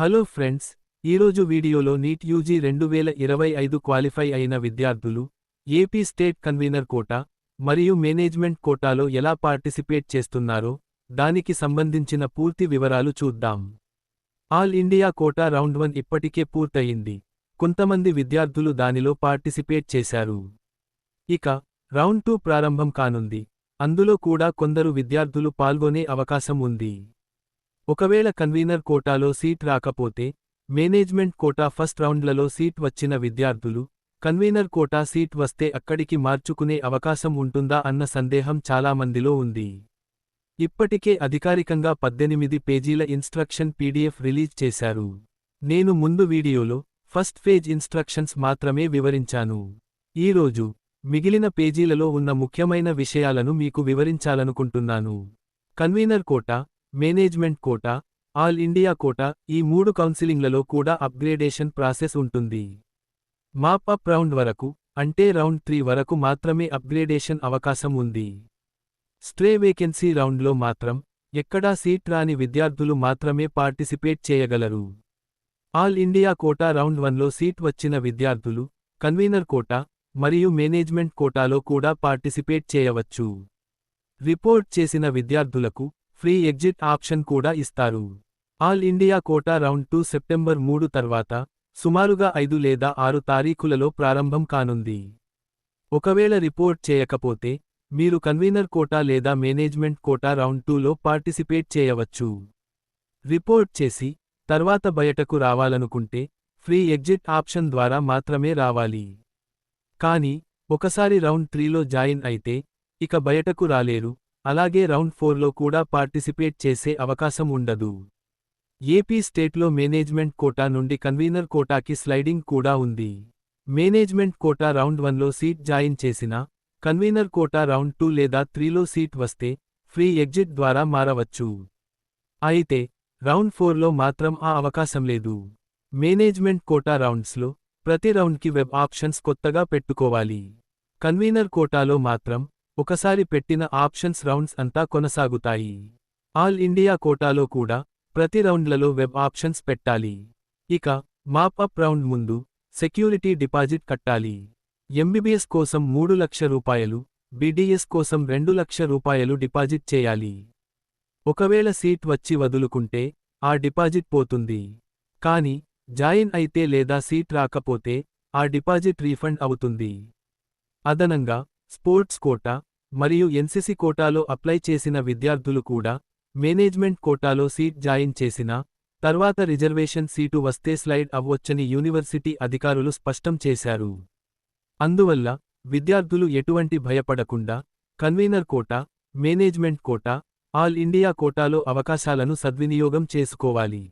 Hello friends ఈరోజు వీడియోలో NEET UG రెండు వేల ఇరవై ఐదు క్వాలిఫై అయిన విద్యార్థులు ఏపీ స్టేట్ కన్వీనర్ కోటా మరియు మేనేజ్మెంట్ కోటాలో ఎలా పార్టిసిపేట్ చేస్తున్నారో దానికి సంబంధించిన పూర్తి వివరాలు చూద్దాం. All India quota round one ఇప్పటికే పూర్తయింది. కొంతమంది విద్యార్థులు దానిలో పార్టిసిపేట్ చేశారు. ఇక రౌండ్ టూ ప్రారంభం కానుంది. అందులో కూడా కొందరు విద్యార్థులు పాల్గొనే అవకాశం ఉంది. ఒకవేళ కన్వీనర్ కోటాలో సీట్ రాకపోతే మేనేజ్మెంట్ కోటా ఫస్ట్ రౌండ్లలో సీట్ వచ్చిన విద్యార్థులు కన్వీనర్ కోటా సీట్ వస్తే అక్కడికి మార్చుకునే అవకాశం ఉంటుందా అన్న సందేహం చాలామందిలో ఉంది. ఇప్పటికే అధికారికంగా పద్దెనిమిది పేజీల ఇన్స్ట్రక్షన్ పీడీఎఫ్ రిలీజ్ చేశారు. నేను ముందు వీడియోలో ఫస్ట్ ఫేజ్ ఇన్స్ట్రక్షన్స్ మాత్రమే వివరించాను. ఈరోజు మిగిలిన పేజీలలో ఉన్న ముఖ్యమైన విషయాలను మీకు వివరించాలనుకుంటున్నాను. Convener quota management quota all India quota ఈ మూడు కౌన్సిలింగ్లలో కూడా అప్గ్రేడేషన్ ప్రాసెస్ ఉంటుంది. మాప్ అప్ రౌండ్ వరకు అంటే రౌండ్ త్రీ వరకు మాత్రమే అప్గ్రేడేషన్ అవకాశం ఉంది. స్ట్రే వేకెన్సీ రౌండ్లో మాత్రం ఎక్కడా సీట్ రాని విద్యార్థులు మాత్రమే పార్టిసిపేట్ చేయగలరు. ఆల్ ఇండియా కోటా రౌండ్ వన్లో సీట్ వచ్చిన విద్యార్థులు కన్వీనర్ కోటా మరియు మేనేజ్మెంట్ కోటాలో కూడా పార్టిసిపేట్ చేయవచ్చు. రిపోర్ట్ చేసిన విద్యార్థులకు ఫ్రీ ఎగ్జిట్ ఆప్షన్ కూడా ఇస్తారు. All India quota round two September మూడు తర్వాత సుమారుగా ఐదు లేదా ఆరు తారీఖులలో ప్రారంభం కానుంది. ఒకవేళ రిపోర్ట్ చేయకపోతే మీరు కన్వీనర్ కోటా లేదా మేనేజ్మెంట్ కోటా రౌండ్ టూలో పార్టిసిపేట్ చేయవచ్చు. రిపోర్ట్ చేసి తర్వాత బయటకు రావాలనుకుంటే ఫ్రీ ఎగ్జిట్ ఆప్షన్ ద్వారా మాత్రమే రావాలి. కానీ ఒకసారి రౌండ్ త్రీలో జాయిన్ అయితే ఇక బయటకు రాలేరు అలాగే రౌండ్ ఫోర్లో కూడా పార్టిసిపేట్ చేసే అవకాశం ఉండదు. ఏపీ స్టేట్లో మేనేజ్మెంట్ కోటా నుండి కన్వీనర్ కోటాకి స్లైడింగ్ కూడా ఉంది. మేనేజ్మెంట్ కోటా రౌండ్ వన్లో సీట్ జాయిన్ చేసినా కన్వీనర్ కోటా రౌండ్ టూ లేదా త్రీలో సీట్ వస్తే ఫ్రీ ఎగ్జిట్ ద్వారా మారవచ్చు. అయితే రౌండ్ ఫోర్లో మాత్రం ఆ అవకాశం లేదు. మేనేజ్మెంట్ కోటా రౌండ్స్లో ప్రతి రౌండ్కి వెబ్ ఆప్షన్స్ కొత్తగా పెట్టుకోవాలి. కన్వీనర్ కోటాలో మాత్రం ఒకసారి పెట్టిన ఆప్షన్స్ రౌండ్స్ అంతా కొనసాగుతాయి. ఆల్ ఇండియా కోటాలో కూడా ప్రతి రౌండ్లలో వెబ్ ఆప్షన్స్ పెట్టాలి. ఇక మాప్ అప్ రౌండ్ ముందు సెక్యూరిటీ డిపాజిట్ కట్టాలి. ఎంబీబీఎస్ కోసం మూడు లక్ష రూపాయలు బీడీఎస్ కోసం రెండు లక్ష రూపాయలు డిపాజిట్ చేయాలి. ఒకవేళ సీట్ వచ్చి వదులుకుంటే ఆ డిపాజిట్ పోతుంది. కాని జాయిన్ అయితే లేదా సీట్ రాకపోతే ఆ డిపాజిట్ రీఫండ్ అవుతుంది. అదనంగా స్పోర్ట్స్ కోటా మరియు ఎన్సిసి కోటాలో అప్లై చేసిన విద్యార్థులు కూడా మేనేజ్మెంట్ కోటాలో సీట్ జాయిన్ చేసినా తర్వాత రిజర్వేషన్ సీటు వస్తే స్లైడ్ అవ్వొచ్చని యూనివర్సిటీ అధికారులు స్పష్టం చేశారు. అందువల్ల విద్యార్థులు ఎటువంటి భయపడకుండా convener quota management quota all India కోటాలో అవకాశాలను సద్వినియోగం చేసుకోవాలి.